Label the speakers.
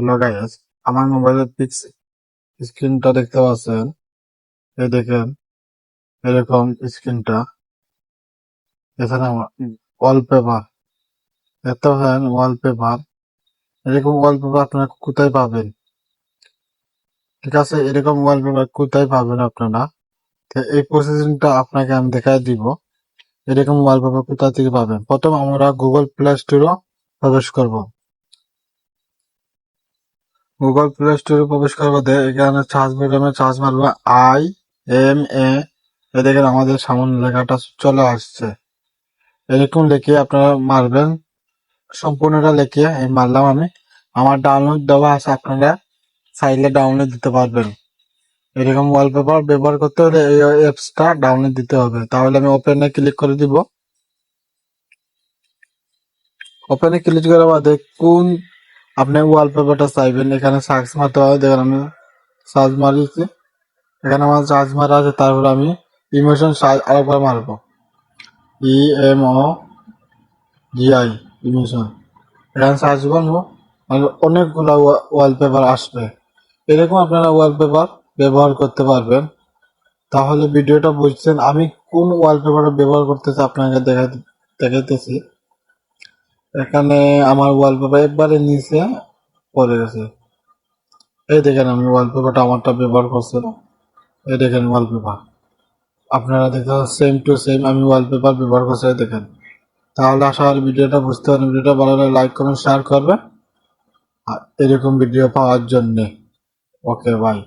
Speaker 1: Hello guys আমার মোবাইলের pix স্ক্রিনটা দেখতে পাচ্ছেন? এই দেখেন, এরকম স্ক্রিনটা। এখানে ওয়ালপেপার এত হ্যান ওয়ালপেপার এরকম ওয়ালপেপার আপনারা কোথায় পাবেন? ঠিক আছে, এরকম ওয়ালপেপার কোথায় পাবেন আপনারা? তো এই প্রসেসিংটা আপনাকে আমি দেখাই দিব। এরকম ওয়ালপেপার কোথা থেকে পাবেন? প্রথম আমরা গুগল প্লে স্টোরে প্রবেশ করব। গুগল প্লে স্টোরে প্রবেশ করব এখানে চার্জ বাটনে চার্জ মারবো আই এম এ এ দেখেন আমাদের সামনে লেখাটা চলে আসছে। এরকম লিখে আপনারা মারবেন। সম্পূর্ণটা লিখে এই মারলাম আমি। আমার ডাউনলোড দেওয়া আছে, আপনারা চাইলে ডাউনলোড দিতে পারবেন। এরকম ওয়ালপেপার ব্যবহার করতে হলে এই অ্যাপসটা ডাউনলোড দিতে হবে। তাহলে আমি ওপেনে ক্লিক করে দিব। ওপেনে ক্লিক করার বাদে কোন আপনি ওয়ালপেপারটা চাইবেন, এখানে সার্চ মারতে হবে, দেখেন আমি সার্চ মারিছি এখানে আমার সার্চ মারা আছে, তারপর আমি ইমোশন আরেকবার মারবো। E M O G I emotion এখানে সার্চ করব অনেকগুলো ওয়ালপেপার আসবে। এরকম আপনারা ওয়ালপেপার ব্যবহার করতে পারবেন। তাহলে ভিডিওটা বুঝছেন, আমি কোন ওয়ালপেপার ব্যবহার করতেছি আপনাকে দেখা দেখাইতেছি। এখানে আমার ওয়ালপেপার একবারে নিচে পড়ে গেছে। এই দেখেন আমি ওয়ালপেপারটা আমারটা ব্যবহার করছিলাম। এই দেখেন ওয়ালপেপার আপনারা দেখেন সেম টু সেম আমি ওয়ালপেপার ব্যবহার করছি দেখেন। তাহলে আশা করি ভিডিওটা বুঝতে পারেন ভিডিওটা ভালো লাগলে লাইক কমেন্ট শেয়ার করবে এরকম ভিডিও পাওয়ার জন্যে। Okay bye